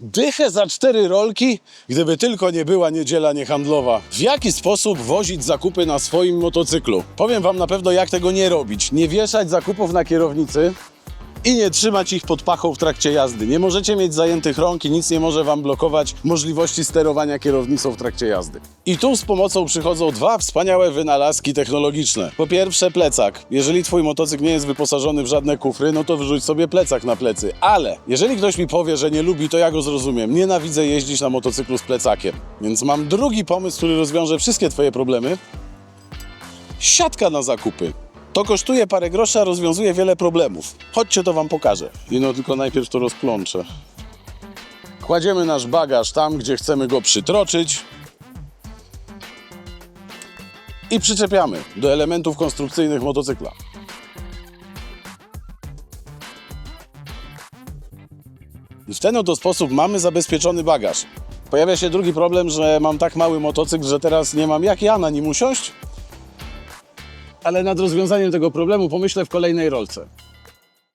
Dychę za cztery rolki, gdyby tylko nie była niedziela niehandlowa. W jaki sposób wozić zakupy na swoim motocyklu? Powiem wam na pewno, jak tego nie robić. Nie wieszać zakupów na kierownicy i nie trzymać ich pod pachą w trakcie jazdy. Nie możecie mieć zajętych rąk i nic nie może wam blokować możliwości sterowania kierownicą w trakcie jazdy. I tu z pomocą przychodzą dwa wspaniałe wynalazki technologiczne. Po pierwsze plecak. Jeżeli twój motocykl nie jest wyposażony w żadne kufry, no to wrzuć sobie plecak na plecy. Ale jeżeli ktoś mi powie, że nie lubi, to ja go zrozumiem. Nienawidzę jeździć na motocyklu z plecakiem. Więc mam drugi pomysł, który rozwiąże wszystkie twoje problemy. Siatka na zakupy. To kosztuje parę groszy, a rozwiązuje wiele problemów. Chodźcie, to wam pokażę. I no tylko najpierw to rozplączę. Kładziemy nasz bagaż tam, gdzie chcemy go przytroczyć. I przyczepiamy do elementów konstrukcyjnych motocykla. W ten oto sposób mamy zabezpieczony bagaż. Pojawia się drugi problem, że mam tak mały motocykl, że teraz nie mam jak ja na nim usiąść, ale nad rozwiązaniem tego problemu pomyślę w kolejnej rolce.